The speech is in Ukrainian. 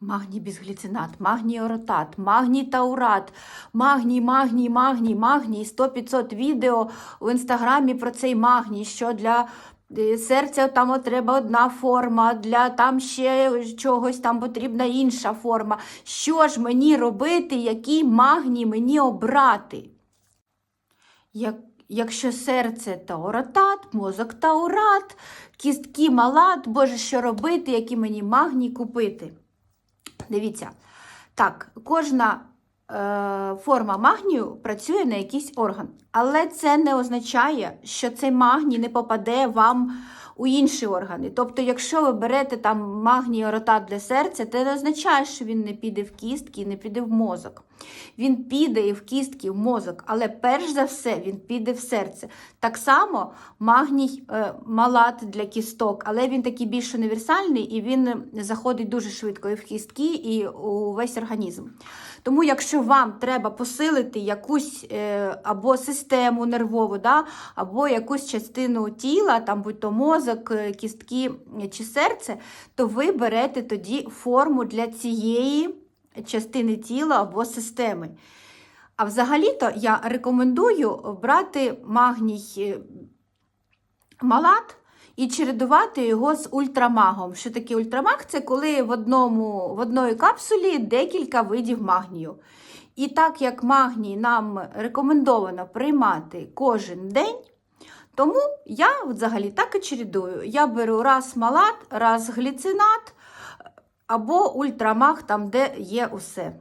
Магній бізгліцинат, магній оротат, магній таурат, магній, магній, магній, магній. 100-500 відео в інстаграмі про цей магній, що для е, серця там треба одна форма, для там ще чогось там потрібна інша форма. Що ж мені робити, який магній мені обрати? Як, якщо серце тауротат, мозок таурат, кістки малат, боже, що робити, які мені магній купити? Дивіться, так, кожна е, форма магнію працює на якийсь орган, але це не означає, що цей магній не попаде вам у інші органи. Тобто, якщо ви берете там магній оротат для серця, це не означає, що він не піде в кістки і не піде в мозок. Він піде і в кістки, в мозок, але перш за все він піде в серце. Так само магній е, малат для кісток, але він такий більш універсальний і він заходить дуже швидко і в кістки, і у весь організм. Тому, якщо вам треба посилити якусь е, або систему нервову, да, або якусь частину тіла, там будь то мозок, е, кістки е, чи серце, то ви берете тоді форму для цієї частини тіла або системи. А взагалі-то я рекомендую брати магній е, малат і чередувати його з ультрамагом. Що таке ультрамаг? Це коли в, одному, в одної капсулі декілька видів магнію. І так як магній нам рекомендовано приймати кожен день, тому я взагалі так і чередую. Я беру раз малат, раз гліцинат або ультрамах, там, де є усе.